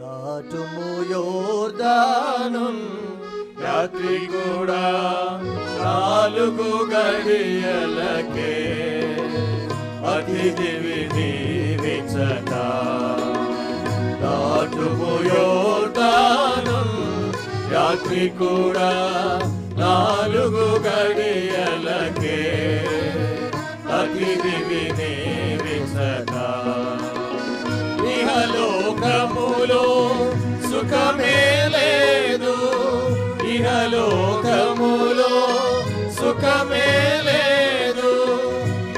దాటుము యోర్దాను రాత్రి కూడా నాలుగు గడియలకే అతిథి వినివిచట దాటుము యోర్దాను రాత్రి కూడా నాలుగు గడియలకే ఇహలోకములో సుఖమే లేదు. ఇహలోకములో సుఖమే లేదు.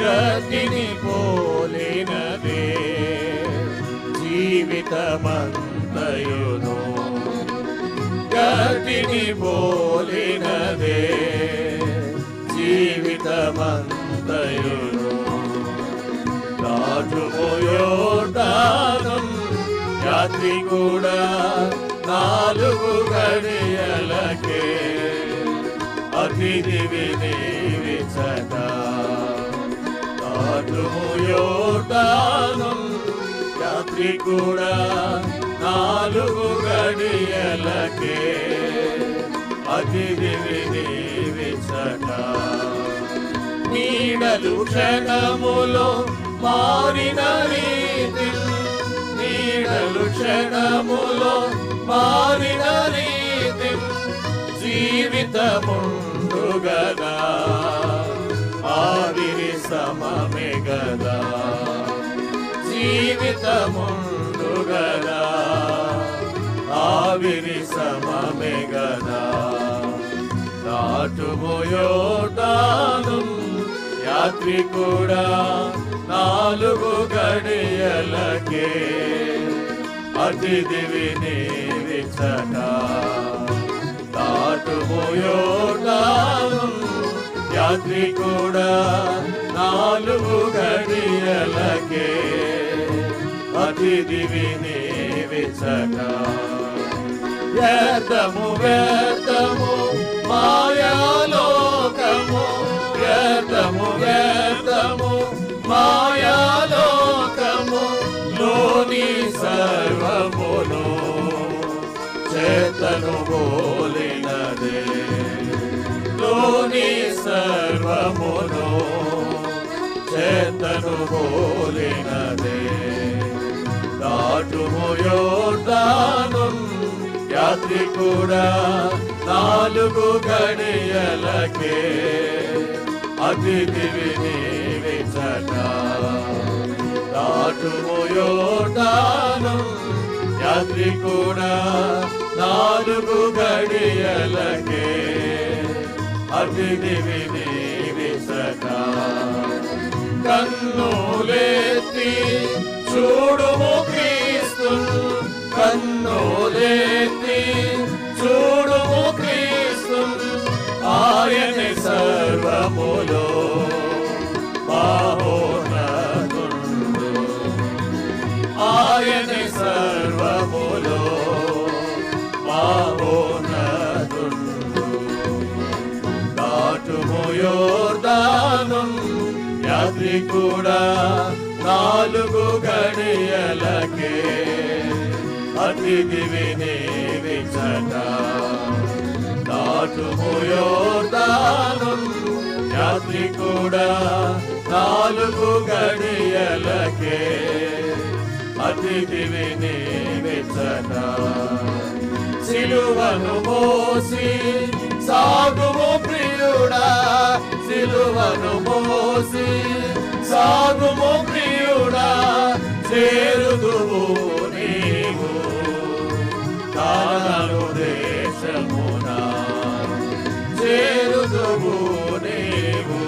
గతిని పోలినదే జీవితమంతయును. గతిని పోలినదే జీవితమంత రాత్రి కూడా నాలుగు గడియలకే అతిథి వినివిచట దాటుమోయోటానం రాత్రి కూడా నాలుగు గడియలకే అతిథి వినివిచట నీడలు క్షణములో మారిన రీతి నీడలు క్షణములో మారిన రీతి జీవితముండు గదా ఆవిరి సమమే గదా. జీవితముండు గదా ఆవిరి సమమే గదా. దాటుమోయోటాను యాత్రి కూడా నాలుగు గడియలకే అతిథి వినివిచట దాటుమోయోటాను యాత్రి కూడా నాలుగు గడియలకే అతిథివి వినివిచట వ్యర్థము వ్యర్థము మాయాలోకము వ్యర్థము వ్యర్థము మాయాలోకము సర్వమును చేతను బోలినదే లోని సర్వమును చేతను బోలినదే దాటుమోయోర్దాను యాత్రి కూడా నాలుగు గడియలకే అతిథి వినివిచట దాటుమోయోర్దాను యాత్రి కూడా నాలుగు గడియలకే. అతిథి వినివిచట కన్నులెత్తి కన్నులేతి కూడా నాలుగు గడియలకే అతిథి వినివిచట. దాటుమోయోర్దాను యాత్రి కూడా నాలుగు గడియలకే అతిథి వినివిచట. సిలువను మోసి సాగుము ప్రియుడా సిలువను మోసి దేశమునా చేరుదువు నీవు.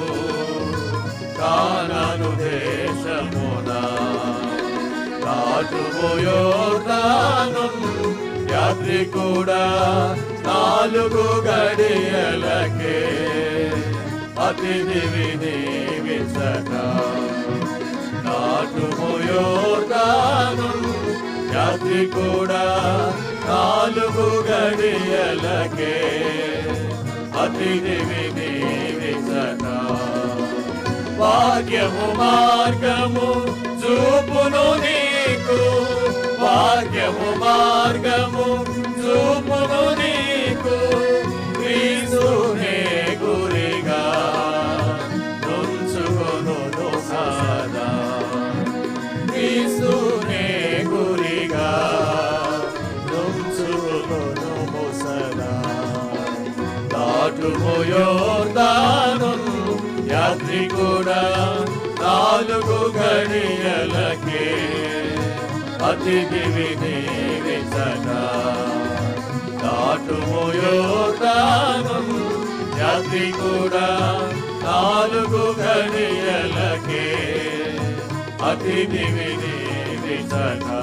కానను దేశమునా. దాటుమోయోర్దాను యాత్రి కూడా నాలుగు గడియలకే. అతిథి వినివిచట దాటుమోయోర్దాను యాత్రి కూడా నాలుగు గడియలకే అతిథివి వినివిచట భాగ్యము మార్గము చూపును నీకు భాగ్యము మార్గము దాటుమోయోర్దాను యాత్రి కూడా నాలుగు గడియలకే అతిథి వినివిచగా దాటుమోయోర్దాను యాత్రి కూడా నాలుగు గడియలకే అతిథి వినివిచగా